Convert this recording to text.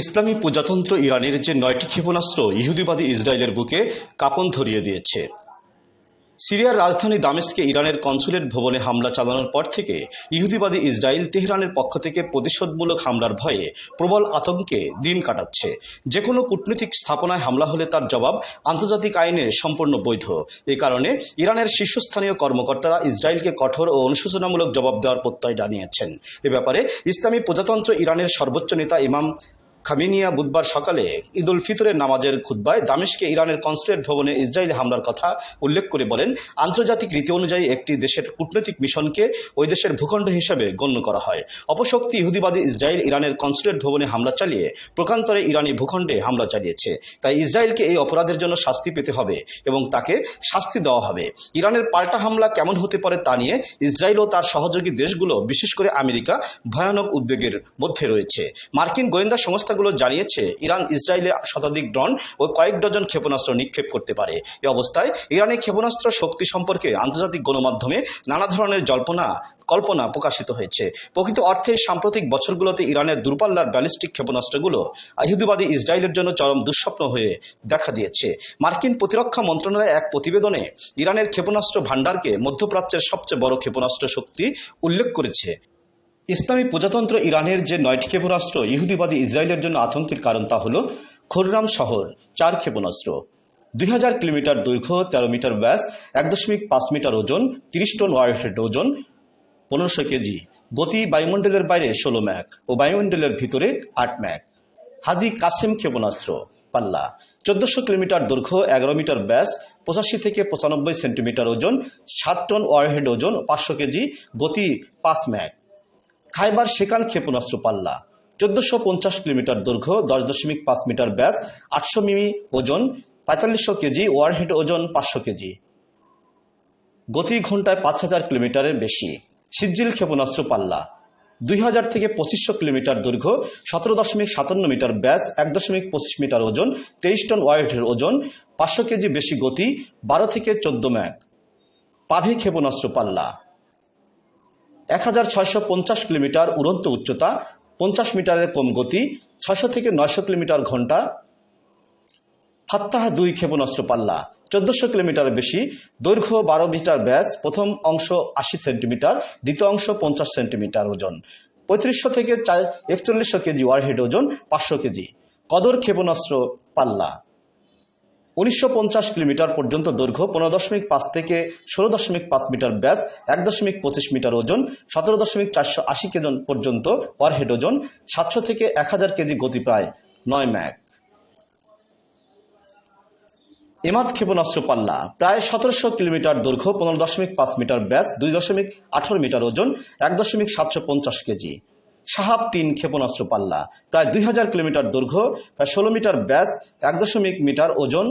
ইসলামী প্রজাতন্ত্র ইরানের যে নয়টি ক্ষেপণাস্ত্র ইহুদিবাদী ইসরায়েলের বুকে কাঁপন ধরিয়ে দিয়েছে। সিরিয়ার রাজধানী দামেস্কে ইরানের কনসুলেট ভবনে হামলা চালানোর পর থেকে ইহুদিবাদী ইসরায়েল তেহরানের পক্ষ থেকে প্রতিশোধমূলক হামলার ভয়ে প্রবল আতঙ্কে দিন কাটাচ্ছে। যে কোনো কূটনৈতিক স্থাপনায় হামলা হলে তার জবাব আন্তর্জাতিক আইনে সম্পূর্ণ বৈধ। এ কারণে ইরানের শীর্ষস্থানীয় কর্মকর্তারা ইসরায়েলকে কঠোর ও অনুশোচনামূলক জবাব দেওয়ার প্রত্যয় জানিয়েছেন। এ ব্যাপারে ইসলামী প্রজাতন্ত্র ইরানের সর্বোচ্চ নেতা ইমাম খামিনিয়া বুধবার সকালে ঈদ উল ফিতরের নামাজের খুদ্বায় দামেশকে ইরানের কনসুলেট ভবনে ইসরায়েলি হামলার কথা উল্লেখ করে বলেন, আন্তর্জাতিক রীতি অনুযায়ী একটি দেশের কূটনৈতিক মিশনকে ওই দেশের ভূখণ্ড হিসেবে গণ্য করা হয়। অপশক্তি ইহুদিবাদী ইসরায়েল ইরানের কনসুলেট ভবনে হামলা চালিয়ে প্রকান্তরে ইরানি ভূখণ্ডে হামলা চালিয়েছে। তাই ইসরায়েলকে এই অপরাধের জন্য শাস্তি পেতে হবে এবং তাকে শাস্তি দেওয়া হবে। ইরানের পাল্টা হামলা কেমন হতে পারে তা নিয়ে ইসরায়েল ও তার সহযোগী দেশগুলো, বিশেষ করে আমেরিকা, ভয়ানক উদ্বেগের মধ্যে রয়েছে। মার্কিন গোয়েন্দা সংস্থাগুলো জানিয়েছে ইরান ইসরায়েলে শতাধিক ড্রোন ও কয়েক ডজন ক্ষেপণাস্ত্র নিক্ষেপ করতে পারে। এ অবস্থায় ইরানের ক্ষেপণাস্ত্র শক্তি সম্পর্কে আন্তর্জাতিক গণমাধ্যমে নানা ধরনের জল্পনা, কল্পনা প্রকাশিত হয়েছে। প্রকৃত অর্থে সাম্প্রতিক বছরগুলোতে ইরানের দূরপাল্লার ব্যালিস্টিক ক্ষেপণাস্ত্রগুলো ইহুদিবাদী ইসরায়েলের জন্য চরম দুঃস্বপ্ন হয়ে দেখা দিয়েছে। মার্কিন প্রতিরক্ষা মন্ত্রণালয়ের এক প্রতিবেদনে ইরানের ক্ষেপণাস্ত্র ভাণ্ডারকে মধ্যপ্রাচ্যের সবচেয়ে বড় ক্ষেপণাস্ত্র শক্তি উল্লেখ করেছে। ইসলামী প্রজাতন্ত্র ইরানের যে নয়টি ক্ষেপণাস্ত্র ইহুদিবাদী ইসরায়েলের জন্য আতঙ্কের কারণ তা হল খোররাম শহর, চার ক্ষেপণাস্ত্র। দুই হাজার কিলোমিটার দৈর্ঘ্য, তেরো মিটার ব্যাস, এক দশমিক পাঁচ মিটার ওজন, তিরিশ টন ওয়ারহেড ওজন, পনেরোশো কেজি। গতি বায়ুমণ্ডলের বাইরে ষোলো ম্যাক ও বায়ুমণ্ডলের ভিতরে আট ম্যাক। হাজি কাসেম ক্ষেপণাস্ত্র, পাল্লা। চোদ্দশো কিলোমিটার দৈর্ঘ্য, এগারো মিটার ব্যাস, পঁচাশি থেকে পঁচানব্বই সেন্টিমিটার ওজন, সাত টন ওয়ারহেড ওজন, পাঁচশো কেজি, গতি পাঁচ ম্যাক। খাইবার সেকান ক্ষেপণাস্ত্র পাল্লা। চোদ্দশো পঞ্চাশ কিলোমিটার দৈর্ঘ্য, দশ দশমিক পাঁচ মিটার ব্যাস, আটশো মিমি ওজন, পঁয়তাল্লিশশো কেজি, ওয়ারহেড ওজন, পাঁচশো কেজি। গতি ঘন্টায় পাঁচ হাজার কিলোমিটারের বেশি। সিজ্জিল ক্ষেপণাস্ত্র পাল্লা। দুই হাজার থেকে পঁচিশশো কিলোমিটার দৈর্ঘ্য, সতেরো দশমিক সাতান্ন মিটার ব্যাস, এক দশমিক পঁচিশ মিটার ওজন, তেইশ টন ওয়ারহেডের ওজন, পাঁচশো কেজি বেশি গতি, বারো থেকে চোদ্দ ম্যাক পাভি ক্ষেপণাস্ত্র পাল্লা। এক হাজার ছয়শো পঞ্চাশ কিলোমিটার উড়ন্ত উচ্চতা, পঞ্চাশ মিটারের কম গতি, ছয়শো থেকে নয়শো কিলোমিটার ঘণ্টা, ফাত্তাহা দুই ক্ষেপণাস্ত্র পাল্লা, চোদ্দশো কিলোমিটার বেশি, দৈর্ঘ্য বারো মিটার ব্যাস, প্রথম অংশ আশি সেন্টিমিটার, দ্বিতীয় অংশ পঞ্চাশ সেন্টিমিটার ওজন, পঁয়ত্রিশশো থেকে একচল্লিশশো কেজি ওয়ারহেড ওজন, পাঁচশো কেজি, কদর ক্ষেপণাস্ত্র পাল্লা। উনিশশো পঞ্চাশ কিলোমিটার পর্যন্ত দৈর্ঘ্য, পনেরো দশমিক পাঁচ থেকে ষোলো দশমিক পাঁচ মিটার ব্যাস, এক দশমিক পঁচিশ মিটার ওজন, সতেরো দশমিক চারশো আশি কেজি পর্যন্ত ওয়ারহেড ওজন, সাতশো থেকে এক হাজার কেজি গতি প্রায় নয় ম্যাক এমাদ ক্ষেপণাস্ত্র পাল্লা, প্রায় সতেরোশো কিলোমিটার দৈর্ঘ্য, পনেরো দশমিক পাঁচ মিটার ব্যাস, দুই দশমিক আঠারো মিটার ওজন, এক দশমিক সাতশো পঞ্চাশ কেজি। সাহাব তিন ক্ষেপণাস্ত্র পাল্লা। প্রায় দুই হাজার কিলোমিটার দৈর্ঘ্য, প্রায় ষোলো মিটার ব্যাস, এক দশমিক মিটার ওজন।